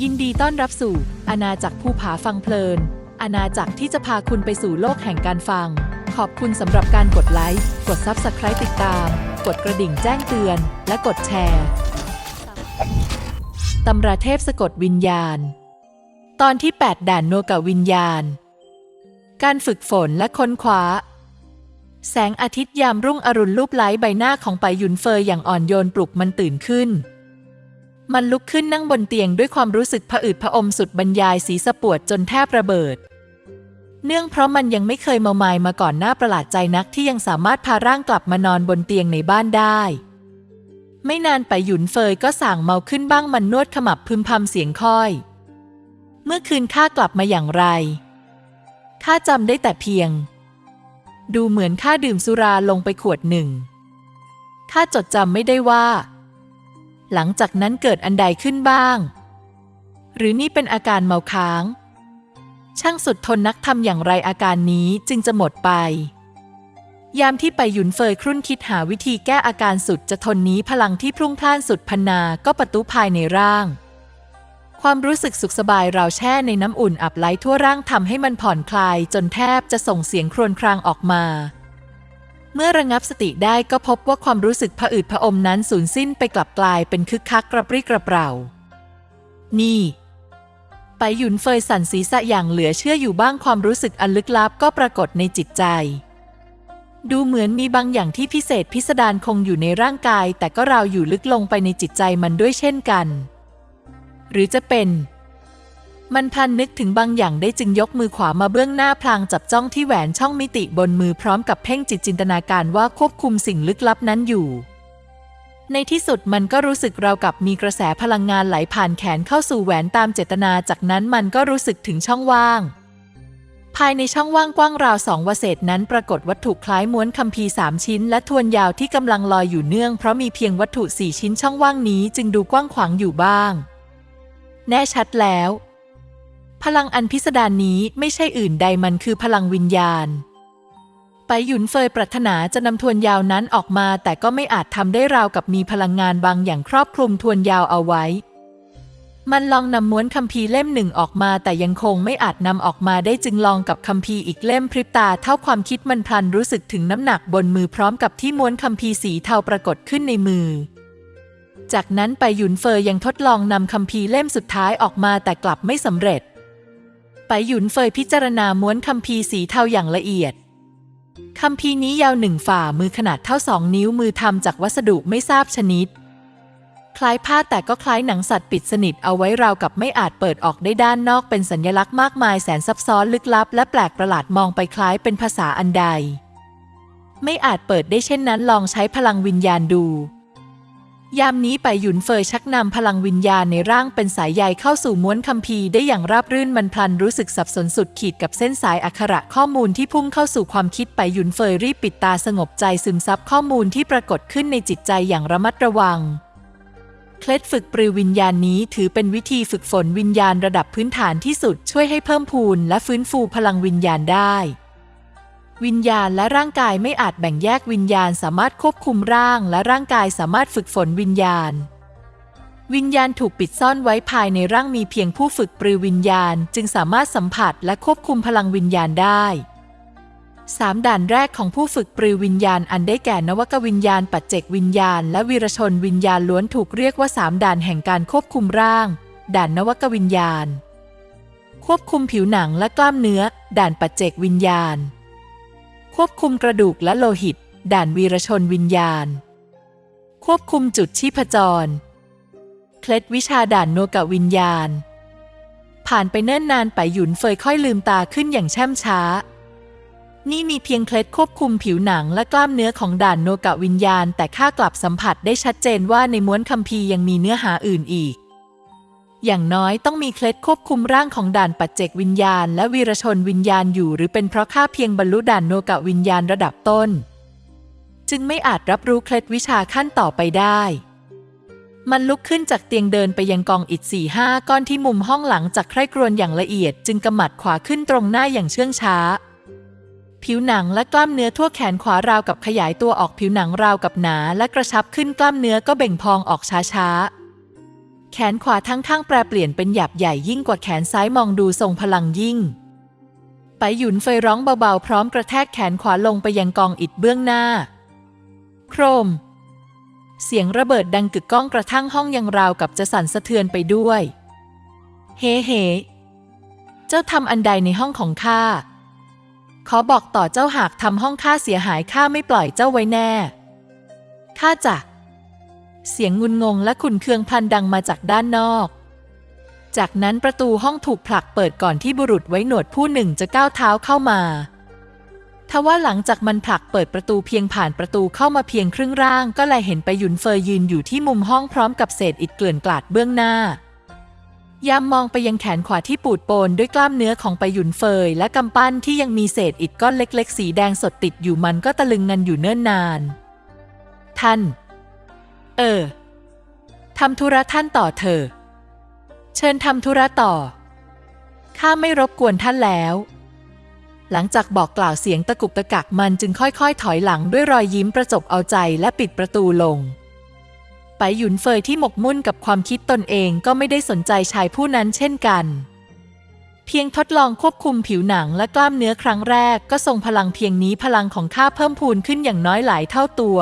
ยินดีต้อนรับสู่อาณาจักรภูผาฟังเพลิน อาณาจักรที่จะพาคุณไปสู่โลกแห่งการฟัง ขอบคุณสำหรับการกดไลค์ กด Subscribe ติดตาม กดกระดิ่งแจ้งเตือน และกดแชร์ตำราเทพสะกดวิญญาณ ตอนที่ 8 ด่านโนกะวิญญาณ การฝึกฝนและค้นคว้า แสงอาทิตย์ยามรุ่งอรุณลูบไล้ใบหน้าของไปหยุนเฟยอย่างอ่อนโยนปลุกมันตื่นขึ้น มันลุกขึ้นนั่งบนเตียงด้วยความรู้สึกผะอืดผะอมสุดบรรยายสีสะปวดจนแทบระเบิด เนื่องเพราะมันยังไม่เคยเมามายมาก่อนหน้าประหลาดใจนักที่ยังสามารถพาร่างกลับมานอนบนเตียงในบ้านได้ ไม่นานไปหยุนเฟยก็สั่งเมาขึ้นบ้างมันนวดขมับพึมพำเสียงค่อย เมื่อคืนข้ากลับมาอย่างไรข้าจำได้แต่เพียง ดูเหมือนข้าดื่มสุราลงไปขวดหนึ่งข้าจดจำไม่ได้ว่า หลังจากนั้นเกิดอันใดขึ้นบ้าง หรือนี่เป็นอาการเมาค้าง ช่างสุดทนนักทำอย่างไรอาการนี้จึงจะหมดไป ยามที่ไปหยุนเฟยครุ่นคิดหาวิธีแก้อาการสุดจะทนนี้พลังที่พรุ่งพล่านสุดพนาก็ประตูภายในร่าง ความรู้สึกสุขสบายเราแช่ในน้ำอุ่นอับไหลทั่วร่างทำให้มันผ่อนคลายจนแทบจะส่งเสียงครวญครางออกมา เมื่อระงับสติได้ก็พบว่าความรู้สึกผะอืดผะอมนั้นสูญสิ้นไปกลับกลายเป็นคึกคักกระปรี้กระเปร่า นี่ ไปหยุนเฟยสั่นศีรษะอย่างเหลือเชื่ออยู่บ้างความรู้สึกอันลึกลับก็ปรากฏในจิตใจ ดูเหมือนมีบางอย่างที่พิเศษพิสดารคงอยู่ในร่างกาย แต่ก็ราวอยู่ลึกลงไปในจิตใจมันด้วยเช่นกัน หรือจะเป็น มันพลันนึกถึงบางอย่างได้จึงยกมือขวามาเบื้องหน้าพลางจับจ้องที่แหวนช่องมิติบนมือพร้อมกับเพ่งจิตจินตนาการว่าควบคุมสิ่งลึกลับนั้นอยู่ ในที่สุดมันก็รู้สึกราวกับมีกระแสพลังงานไหลผ่านแขนเข้าสู่แหวนตามเจตนาจากนั้นมันก็รู้สึกถึงช่องว่าง ภายในช่องว่างกว้างราวสองวเศษนั้นปรากฏวัตถุคล้ายม้วนคัมภีร์สามชิ้น และทวนยาวที่กำลังลอยอยู่เนื่องเพราะมีเพียงวัตถุสี่ชิ้นช่องว่างนี้จึงดูกว้างขวางอยู่บ้าง แน่ชัดแล้ว พลังอันพิสดารนี้ไม่ใช่อื่นใดมันคือพลังวิญญาณ ไปหยุนเฟยปรารถนาจะนำทวนยาวนั้นออกมา แต่ก็ไม่อาจทำได้ราวกับมีพลังงานบางอย่างครอบคลุมทวนยาวเอาไว้ มันลองนำม้วนคัมภีร์เล่มหนึ่งออกมา แต่ยังคงไม่อาจนำออกมาได้จึงลองกับคัมภีร์อีกเล่มพริบตาเท่าความคิดมันพลันรู้สึกถึงน้ำหนักบนมือพร้อมกับที่ม้วนคัมภีร์สีเทาปรากฏขึ้นในมือจากนั้นไปหยุนเฟยยังทดลองนำคัมภีร์เล่มสุดท้ายออกมาแต่กลับไม่สำเร็จ ไปหยุนเฟยพิจารณาม้วนคัมภีร์สีเทาอย่างละเอียดคัมภีร์นี้ยาวหนึ่งฝ่ามือขนาดเท่าสองนิ้วมือทำจากวัสดุไม่ทราบชนิด คล้ายผ้าแต่ก็คล้ายหนังสัตว์ปิดสนิทเอาไว้ราวกับไม่อาจเปิดออกได้ด้านนอกเป็นสัญลักษณ์มากมายแสนซับซ้อนลึกลับ และแปลกประหลาดมองไปคล้ายเป็นภาษาอันใด ไม่อาจเปิดได้เช่นนั้นลองใช้พลังวิญญาณดู ยามนี้ไปหยุนเฟยชักนำพลังวิญญาณในร่างเป็นสายใยเข้าสู่ม้วนคัมภีร์ได้อย่างราบรื่นมันพลันรู้สึกสับสนสุดขีดกับเส้นสายอักขระข้อมูลที่พุ่งเข้าสู่ความคิดไปหยุนเฟยรีบปิดตาสงบใจซึมซับข้อมูลที่ปรากฏขึ้นในจิตใจอย่างระมัดระวังเคล็ดฝึกปรือวิญญาณนี้ถือเป็นวิธีฝึกฝนวิญญาณระดับพื้นฐานที่สุดช่วยให้เพิ่มพูนและฟื้นฟูพลังวิญญาณได้ วิญญาณและร่างกายไม่อาจแบ่งแยกวิญญาณสามารถควบคุมร่าง และร่างกายสามารถฝึกฝนวิญญาณ วิญญาณถูกปิดซ่อนไว้ภายในร่างมีเพียงผู้ฝึกปรือวิญญาณ จึงสามารถสัมผัสและควบคุมพลังวิญญาณได้สามด่านแรกของผู้ฝึกปรือวิญญาณอันได้แก่นวกวิญญาณปัจเจกวิญญาณ และวีรชนวิญญาณล้วนถูกเรียกว่าสามด่านแห่งการควบคุมร่าง ด่านนวกวิญญาณ ควบคุมผิวหนังและกล้ามเนื้อ ด่านปัจเจกวิญญาณ ควบคุมกระดูกและโลหิต ด่านวีรชนวิญญาณ ควบคุมจุดชีพจร เคล็ดวิชาด่านโนกวิญญาณ ผ่านไปเนิ่นนานไปหยุนเฟยค่อยลืมตาขึ้นอย่างแช่มช้า นี่มีเพียงเคล็ดควบคุมผิวหนังและกล้ามเนื้อของด่านโนกวิญญาณ แต่ข้ากลับสัมผัสได้ชัดเจนว่าในม้วนคัมภีร์ยังมีเนื้อหาอื่นอีก อย่างน้อยต้องมีเคล็ดควบคุมร่างของด่านปัจเจกวิญญาณ และวีรชนวิญญาณอยู่ หรือเป็นเพราะข้าเพียงบรรลุด่านโนกะวิญญาณระดับต้น จึงไม่อาจรับรู้เคล็ดวิชาขั้นต่อไปได้ มันลุกขึ้นจากเตียงเดินไปยังกองอิฐสี่ห้าก้อนที่มุมห้องหลังจากใคร่ครวญอย่างละเอียด จึงกำมัดขวาขึ้นตรงหน้าอย่างเชื่องช้า ผิวหนังและกล้ามเนื้อทั่วแขนขวาราวกับขยายตัวออกผิวหนังราวกับหนา และกระชับขึ้นกล้ามเนื้อก็เบ่งพองออกช้าๆ แขนขวาทั้งข้างแปรเปลี่ยนเป็นหยาบใหญ่ยิ่งกว่าแขนซ้ายมองดูทรงพลังยิ่ง ไปหยุนเฟยร้องเบาๆ พร้อมกระแทกแขนขวาลงไปยังกองอิฐเบื้องหน้า โครม เสียงระเบิดดังกึกก้องกระทั่งห้องยังราวกับจะสั่นสะเทือนไปด้วย เฮ้เฮเจ้าทำอันใดในห้องของข้า ขอบอกต่อเจ้าหากทำห้องข้าเสียหายข้าไม่ปล่อยเจ้าไว้แน่ ข้าจะ เสียงงุนงงและขุนเคืองพันดังมาจากด้านนอก จากนั้นประตูห้องถูกผลักเปิดก่อนที่บุรุษไว้หนวดผู้หนึ่งจะก้าวเท้าเข้ามา ทว่าหลังจากมันผลักเปิดประตูเพียงผ่านประตูเข้ามาเพียงครึ่งร่าง ก็แลเห็นไปหยุนเฟยยืนอยู่ที่มุมห้องพร้อมกับเศษอิฐเกลื่อนกลาดเบื้องหน้ายามมองไปยังแขนขวาที่ปูดโปนด้วยกล้ามเนื้อของไปหยุนเฟย และกำปั้นที่ยังมีเศษอิฐก้อนเล็ก ๆ สีแดงสดติดอยู่มันก็ตะลึงงันอยู่เนิ่นนาน ท่าน เออ ทำธุระท่านต่อเถอะเชิญทำธุระต่อ ข้าไม่รบกวนท่านแล้ว หลังจากบอกกล่าวเสียงตะกุกตะกักมันจึงค่อยๆ ถอยหลังด้วยรอยยิ้มประจบเอาใจและปิดประตูลง ไปหยุนเฟยที่หมกมุ่นกับความคิดตนเองก็ไม่ได้สนใจชายผู้นั้นเช่นกัน เพียงทดลองควบคุมผิวหนังและกล้ามเนื้อครั้งแรกก็ทรงพลังเพียงนี้พลังของข้าเพิ่มพูนขึ้นอย่างน้อยหลายเท่าตัว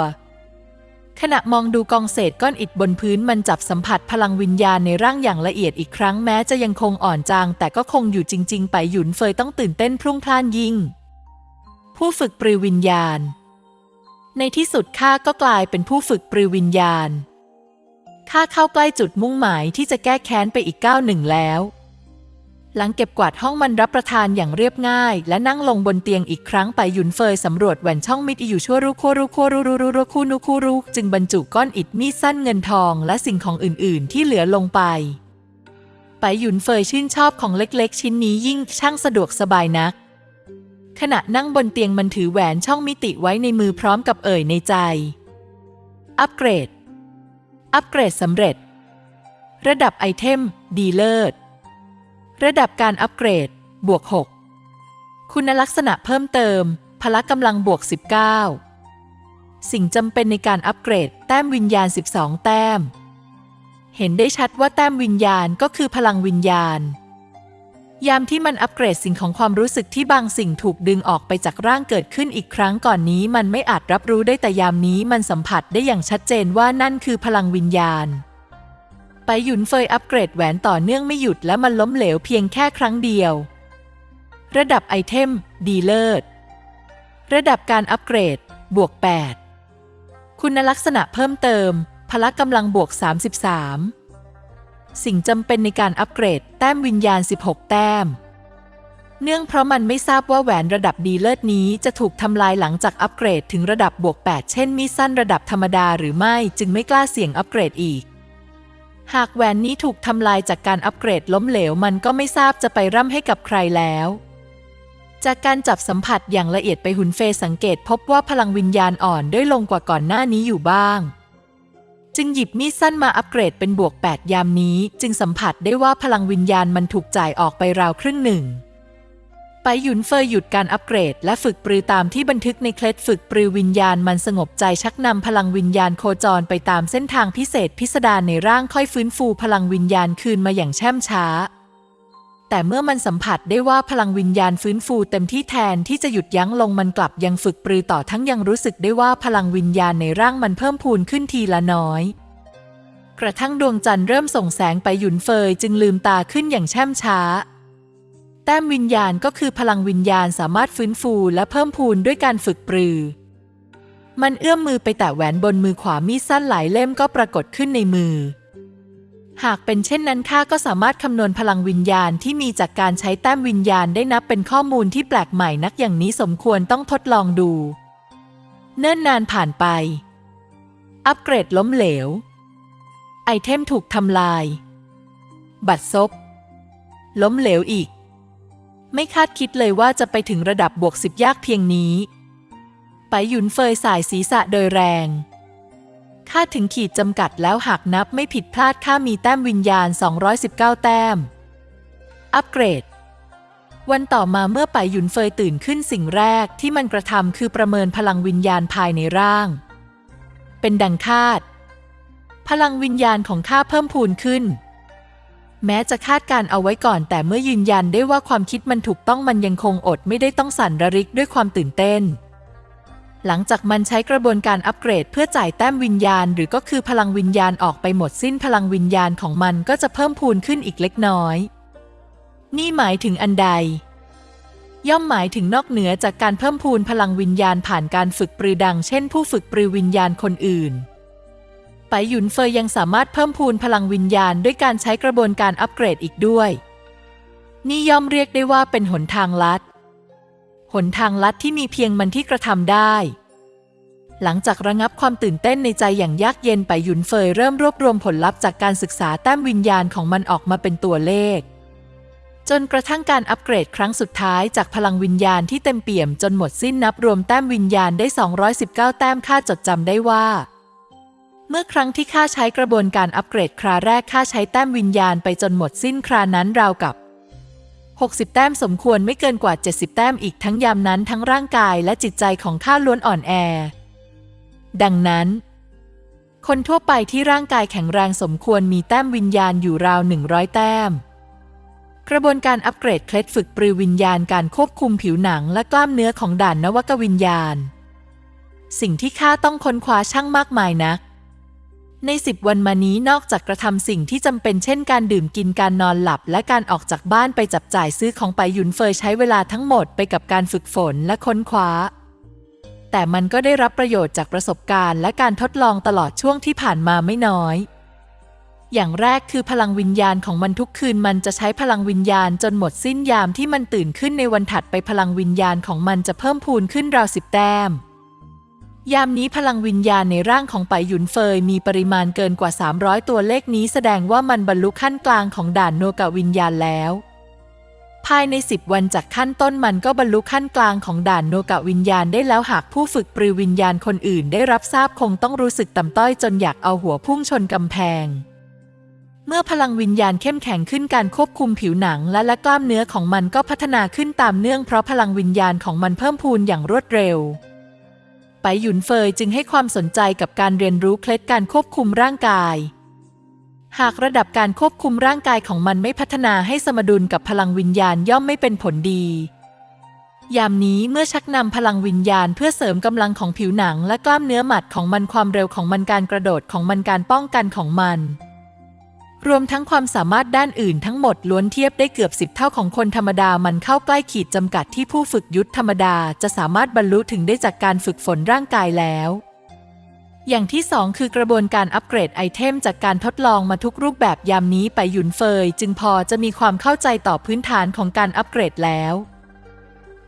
ขณะมองดูกองเศษก้อนอิฐบนพื้นมันจับสัมผัสพลังวิญญาณในร่างอย่างละเอียดอีกครั้งแม้จะยังคงอ่อนจาง แต่ก็คงอยู่จริง ๆ ไปหยุนเฟยต้องตื่นเต้นพรุ่งพล่านยิ่ง ผู้ฝึกปรือวิญญาณ ในที่สุดข้าก็กลายเป็นผู้ฝึกปรือวิญญาณข้าเข้าใกล้จุดมุ่งหมายที่จะแก้แค้นไปอีกก้าวหนึ่งแล้ว หลังเก็บกวาดห้องมันรับประทานอย่างเรียบง่าย และนั่งลงบนเตียงอีกครั้งไปหยุนเฟยสำรวจแหวนช่องมิดอยู่ชั่วรุโครุโครุรุรุรุคูนุคูรุจึงบรรจุก้อนอิฐมีดสั้นเงินทองและสิ่งของอื่น ๆ ที่เหลือลงไปไปหยุนเฟยชื่นชอบของเล็ก ๆ ชิ้นนี้ยิ่งช่างสะดวกสบายนัก ขณะนั่งบนเตียงมันถือแหวนช่องมิติไว้ในมือพร้อมกับเอ่ยในใจ อัปเกรด อัปเกรดสำเร็จ ระดับไอเทม ดีเลิศ ระดับการอัปเกรด บวก 6 คุณลักษณะเพิ่มเติม พละกำลังบวก 19 สิ่งจำเป็นในการอัปเกรด แต้มวิญญาณ 12 แต้ม เห็นได้ชัดว่าแต้มวิญญาณก็คือพลังวิญญาณ ยามที่มันอัปเกรดสิ่งของความรู้สึกที่บางสิ่งถูกดึงออกไปจากร่างเกิดขึ้นอีกครั้งก่อนนี้ มันไม่อาจรับรู้ได้แต่ยามนี้มันสัมผัสได้อย่างชัดเจนว่านั่นคือพลังวิญญาณ ไปหยุนเฟยอัปเกรดแหวนต่อเนื่องไม่หยุดและมันล้มเหลวเพียงแค่ครั้งเดียว ระดับไอเทม ดีเลิศ ระดับการอัปเกรด บวก 8 คุณลักษณะเพิ่มเติม พละกำลังบวก 33 สิ่งจำเป็นในการอัปเกรด แต้มวิญญาณ 16 แต้ม เนื่องเพราะมันไม่ทราบว่าแหวนระดับดีเลิศนี้จะถูกทำลายหลังจากอัปเกรดถึงระดับบวก 8 เช่นมีสั้นระดับธรรมดาหรือไม่จึงไม่กล้าเสี่ยงอัปเกรดอีก หากแหวนนี้ถูกทำลายจากการอัปเกรดล้มเหลวมันก็ไม่ทราบจะไปร่ำให้กับใครแล้ว จากการจับสัมผัสอย่างละเอียดไปหุนเฟยสังเกตพบว่าพลังวิญญาณอ่อนด้วยลงกว่าก่อนหน้านี้อยู่บ้าง จึงหยิบมีดสั้นมาอัปเกรดเป็นบวก 8 ยามนี้ จึงสัมผัสได้ว่าพลังวิญญาณมันถูกจ่ายออกไปราวครึ่งหนึ่ง ไปหยุนเฟยหยุดการอัปเกรด และฝึกปรือตามที่บันทึกในเคล็ดฝึกปรือวิญญาณมันสงบใจชักนำพลังวิญญาณโคจรไปตามเส้นทางพิเศษพิสดารในร่างค่อยฟื้นฟูพลังวิญญาณคืนมาอย่างแช่มช้า แต่เมื่อมันสัมผัสได้ว่าพลังวิญญาณฟื้นฟูเต็มที่แทนที่จะหยุดยั้งลงมันกลับยังฝึกปรือต่อทั้งยังรู้สึกได้ว่าพลังวิญญาณในร่างมันเพิ่มพูนขึ้นทีละน้อยกระทั่งดวงจันทร์เริ่มส่งแสงไปหยุนเฟยจึงลืมตาขึ้นอย่างแช่มช้า ต้มวิญญาณก็คือพลังวิญญาณสามารถฟื้นฟูและเพิ่มพูนด้วยการฝึกปรือ มันเอื้อมมือไปแตะแหวนบนมือขวามีดสั้นหลายเล่มก็ปรากฏขึ้นในมือ หากเป็นเช่นนั้นข้าก็สามารถคำนวณพลังวิญญาณที่มีจากการใช้แต้มวิญญาณได้นับเป็นข้อมูลที่แปลกใหม่นักอย่างนี้สมควรต้องทดลองดู เนิ่นนานผ่านไป อัปเกรดล้มเหลว ไอเทมถูกทำลาย บัตรซบล้มเหลวอีก ไม่คาดคิดเลยว่าจะไปถึงระดับบวกสิบยากเพียงนี้ไปหยุนเฟยสายศีรษะโดยแรงค่าถึงขีดจำกัดแล้วหากนับไม่ผิดพลาดค่ามีแต้มวิญญาณ 219 แต้ม อัปเกรด วันต่อมาเมื่อไปหยุนเฟยตื่นขึ้นสิ่งแรกที่มันกระทำคือประเมินพลังวิญญาณภายในร่าง เป็นดังคาด พลังวิญญาณของข้าเพิ่มพูนขึ้น แม้จะคาดการเอาไว้ก่อน แต่เมื่อยืนยันได้ว่าความคิดมันถูกต้องมันยังคงอดไม่ได้ต้องสั่นระริกด้วยความตื่นเต้น หลังจากมันใช้กระบวนการอัปเกรดเพื่อจ่ายแต้มวิญญาณ หรือก็คือพลังวิญญาณออกไปหมดสิ้นพลังวิญญาณของมันก็จะเพิ่มพูนขึ้นอีกเล็กน้อย นี่หมายถึงอันใด ย่อมหมายถึงนอกเหนือจากการเพิ่มพูนพลังวิญญาณผ่านการฝึกปรือดัง เช่น ผู้ฝึกปรือวิญญาณคนอื่น ไปหยุนเฟยยังสามารถเพิ่มพูนพลังวิญญาณด้วยการใช้กระบวนการอัปเกรดอีกด้วย นี่ย่อมเรียกได้ว่าเป็นหนทางลัด หนทางลัดที่มีเพียงมันที่กระทำได้ หลังจากระงับความตื่นเต้นในใจอย่างยากเย็นไปหยุนเฟยเริ่มรวบรวมผลลัพธ์จากการศึกษาแต้มวิญญาณของมันออกมาเป็นตัวเลข จนกระทั่งการอัปเกรดครั้งสุดท้ายจากพลังวิญญาณที่เต็มเปี่ยมจนหมดสิ้นนับรวมแต้มวิญญาณได้ 219 แต้มค่าจดจำได้ว่า เมื่อครั้งที่ข้าใช้กระบวนการอัปเกรดคราแรกข้าใช้แต้มวิญญาณไปจนหมดสิ้นครานั้นราวกับ 60 แต้มสมควรไม่เกินกว่า 70 แต้มอีกทั้งยามนั้นทั้งร่างกายและจิตใจของข้าล้วนอ่อนแอ ดังนั้น คนทั่วไปที่ร่างกายแข็งแรงสมควรมีแต้มวิญญาณอยู่ราว 100 แต้ม กระบวนการอัปเกรดเคล็ดฝึกปรือวิญญาณการควบคุมผิวหนังและกล้ามเนื้อของด่านนวกวิญญาณ สิ่งที่ข้าต้องค้นคว้าช่างมากมายนัก ในสิบวันมานี้นอกจากกระทำสิ่งที่จำเป็นเช่นการดื่มกินการนอนหลับ และการออกจากบ้านไปจับจ่ายซื้อของไปหยุนเฟยใช้เวลาทั้งหมดไปกับการฝึกฝนและค้นคว้า แต่มันก็ได้รับประโยชน์จากประสบการณ์และการทดลองตลอดช่วงที่ผ่านมาไม่น้อย อย่างแรกคือพลังวิญญาณของมันทุกคืนมันจะใช้พลังวิญญาณจนหมดสิ้นยามที่มันตื่นขึ้นในวันถัดไปพลังวิญญาณของมันจะเพิ่มพูนขึ้นราวสิบแต้ม ยามนี้พลังวิญญาณในร่างของไปหยุนเฟยมีปริมาณเกินกว่า 300 ตัวเลขนี้แสดงว่ามันบรรลุขั้นกลางของด่านโนกะวิญญาณแล้ว ภายใน 10 วันจากขั้นต้นมันก็บรรลุขั้นกลางของด่านโนกะวิญญาณได้แล้วหากผู้ฝึกปรือวิญญาณคนอื่นได้รับทราบคงต้องรู้สึกต่ำต้อยจนอยากเอาหัวพุ่งชนกำแพง เมื่อพลังวิญญาณเข้มแข็งขึ้นการควบคุมผิวหนังและและกล้ามเนื้อของมันก็พัฒนาขึ้นตามเนื่องเพราะพลังวิญญาณของมันเพิ่มพูนอย่างรวดเร็ว ไปหยุนเฟยจึงให้ความสนใจกับการเรียนรู้เคล็ดการควบคุมร่างกาย หากระดับการควบคุมร่างกายของมันไม่พัฒนาให้สมดุลกับพลังวิญญาณย่อมไม่เป็นผลดี ยามนี้เมื่อชักนำพลังวิญญาณเพื่อเสริมกำลังของผิวหนังและกล้ามเนื้อหมัดของมันความเร็วของมันการกระโดดของมันการป้องกันของมัน รวมทั้งความสามารถด้านอื่นทั้งหมดล้วนเทียบได้เกือบสิบเท่าของคนธรรมดามันเข้าใกล้ขีดจำกัดที่ผู้ฝึกยุทธธรรมดาจะสามารถบรรลุถึงได้จากการฝึกฝนร่างกายแล้ว อย่างที่สองคือกระบวนการอัปเกรดไอเทมจากการทดลองมาทุกรูปแบบยามนี้ไปหยุนเฟย จึงพอจะมีความเข้าใจต่อพื้นฐานของการอัปเกรดแล้ว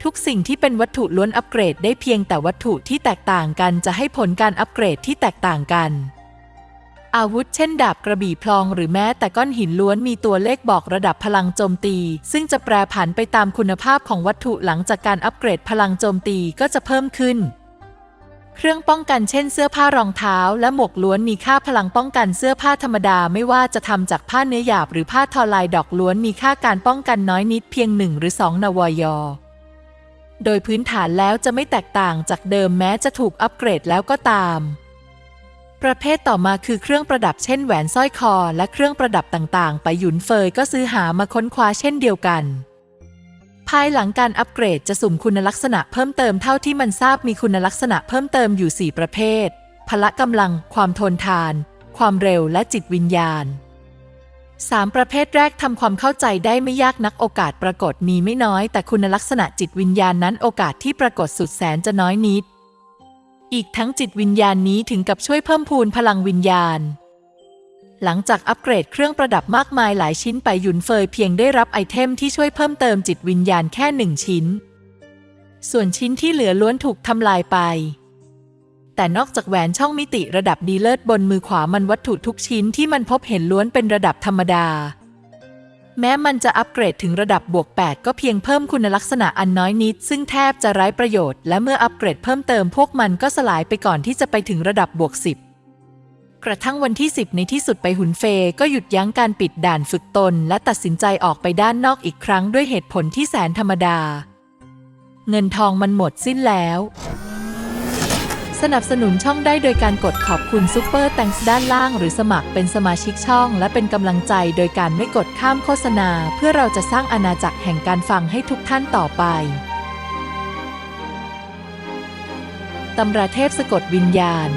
ทุกสิ่งที่เป็นวัตถุล้วนอัปเกรดได้เพียงแต่วัตถุที่แตกต่างกันจะให้ผลการอัปเกรดที่แตกต่างกัน อาวุธเช่นดาบกระบี่พลองหรือแม้แต่ก้อนหินล้วนมีตัวเลขบอกระดับพลังโจมตี ซึ่งจะแปรผันไปตามคุณภาพของวัตถุหลังจากการอัปเกรดพลังโจมตีก็จะเพิ่มขึ้น เครื่องป้องกันเช่นเสื้อผ้ารองเท้า และหมวกล้วนมีค่าพลังป้องกันเสื้อผ้าธรรมดาไม่ว่าจะทำจากผ้าเนื้อหยาบหรือผ้าทอลายดอกล้วนมีค่าการป้องกันน้อยนิดเพียงหนึ่งหรือสองนวยอโดยพื้นฐานแล้วจะไม่แตกต่างจากเดิมแม้จะถูกอัปเกรดแล้วก็ตาม ประเภทต่อมาคือเครื่องประดับเช่นแหวนสร้อยคอ และเครื่องประดับต่างๆ ไปหยุนเฟยก็ซื้อหามาค้นคว้าเช่นเดียวกัน ภายหลังการอัปเกรดจะสุ่มคุณลักษณะเพิ่มเติมเท่าที่มันทราบมีคุณลักษณะเพิ่มเติมอยู่ 4 ประเภท พละกำลัง ความทนทาน ความเร็วและจิตวิญญาณ 3 ประเภทแรกทำความเข้าใจได้ไม่ยากนักโอกาสปรากฏมีไม่น้อย แต่คุณลักษณะจิตวิญญาณนั้นโอกาสที่ปรากฏสุดแสนจะน้อยนิด อีกทั้งจิตวิญญาณนี้ถึงกับช่วยเพิ่มพูนพลังวิญญาณ หลังจากอัปเกรดเครื่องประดับมากมายหลายชิ้นไปหยุนเฟยเพียงได้รับไอเทมที่ช่วยเพิ่มเติมจิตวิญญาณแค่หนึ่งชิ้น ส่วนชิ้นที่เหลือล้วนถูกทำลายไป แต่นอกจากแหวนช่องมิติระดับดีเลิศบนมือขวามันวัตถุทุกชิ้นที่มันพบเห็นล้วนเป็นระดับธรรมดา แม้มันจะอัปเกรดถึงระดับบวก 8 ก็เพียงเพิ่มคุณลักษณะอันน้อยนิด ซึ่งแทบจะไร้ประโยชน์ และเมื่ออัปเกรดเพิ่มเติมพวกมันก็สลายไปก่อนที่จะไปถึงระดับบวก 10 กระทั่งวันที่ 10 ในที่สุดไปหุนเฟยก็หยุดยั้งการปิดด่านฝึกตน และตัดสินใจออกไปด้านนอกอีกครั้งด้วยเหตุผลที่แสนธรรมดา เงินทองมันหมดสิ้นแล้ว สนับสนุนช่องได้โดยการกดขอบคุณซ u เปอร์แตงส์ด้านล่าง หรือสมัครเป็นสมาชิกช่อง และเป็นกำลังใจโดยการไม่กดข้ามโฆษณา เพื่อเราจะสร้างอาณาจักรแห่งการฟังให้ทุกท่านต่อไปตำราเทพสะกดวิญญาณ